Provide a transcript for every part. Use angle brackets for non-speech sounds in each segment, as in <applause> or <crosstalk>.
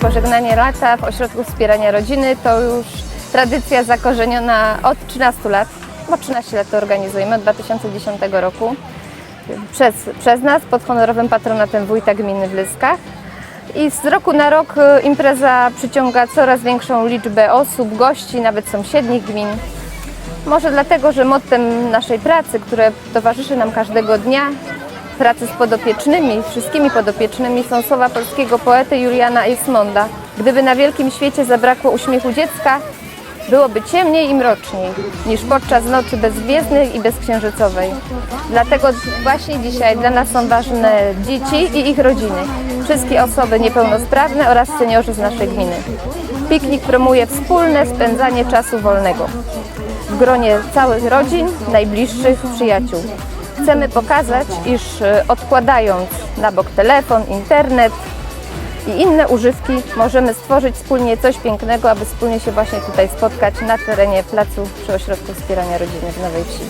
Pożegnanie lata w Ośrodku Wspierania Rodziny to już tradycja zakorzeniona od 13 lat, bo 13 lat to organizujemy, od 2010 roku. Przez, przez nas pod honorowym patronatem wójta gminy w Lyskach. I z roku na rok y, impreza przyciąga coraz większą liczbę osób, gości, nawet sąsiednich gmin. Może dlatego, że mottem naszej pracy, które towarzyszy nam każdego dnia, pracy z podopiecznymi, wszystkimi podopiecznymi, są słowa polskiego poety Juliana Eismonda. Gdyby na wielkim świecie zabrakło uśmiechu dziecka, byłoby ciemniej i mroczniej niż podczas nocy bezgwiezdnej i bezksiężycowej. Dlatego właśnie dzisiaj dla nas są ważne dzieci i ich rodziny, wszystkie osoby niepełnosprawne oraz seniorzy z naszej gminy. Piknik promuje wspólne spędzanie czasu wolnego w gronie całych rodzin, najbliższych przyjaciół. Chcemy pokazać, iż e, odkładając na bok telefon, internet i inne używki, możemy stworzyć wspólnie coś pięknego, aby wspólnie się właśnie tutaj spotkać na terenie placu przy Ośrodku Wspierania Rodziny w Nowej Wsi.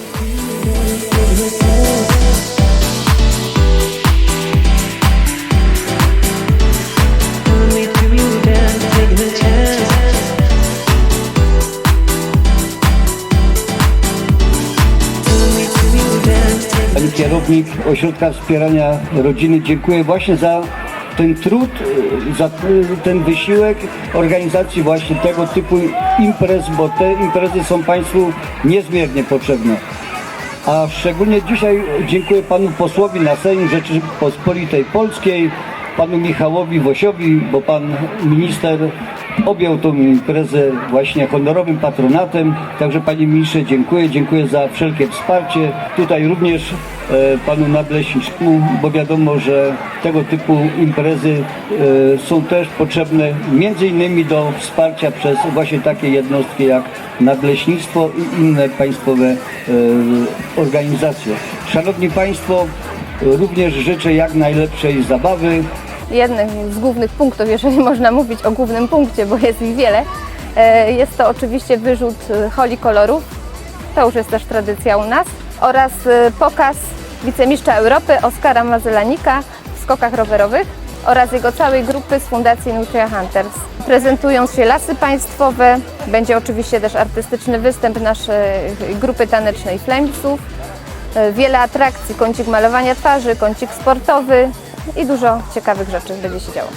Pani kierownik Ośrodka Wspierania Rodziny, dziękuję właśnie za ten trud, y, y, ten wysiłek organizacji właśnie tego typu imprez, bo te imprezy są Państwu niezmiernie potrzebne. A szczególnie dzisiaj dziękuję panu posłowi na Sejm Rzeczypospolitej Polskiej, panu Michałowi Wosiowi, bo pan minister objął tą imprezę właśnie honorowym patronatem. Także panie ministrze dziękuję, dziękuję za wszelkie wsparcie. Tutaj również e, panu nadleśnicznemu, bo wiadomo, że tego typu imprezy e, są też potrzebne między innymi do wsparcia przez właśnie takie jednostki jak nadleśnictwo i inne państwowe e, organizacje. Szanowni Państwo, również życzę jak najlepszej zabawy. Jednym z głównych punktów, jeżeli <laughs> można mówić o głównym punkcie, bo jest ich wiele, e, jest to oczywiście wyrzut e, holi kolorów. To już jest też tradycja u nas. Oraz e, pokaz wicemistrza Europy Oskara Mazelanika w skokach rowerowych oraz jego całej grupy z Fundacji Nutria Hunters. Prezentują się lasy państwowe, będzie oczywiście też artystyczny występ naszej grupy tanecznej Flamesów. Wiele atrakcji, kącik malowania twarzy, kącik sportowy i dużo ciekawych rzeczy będzie się działo.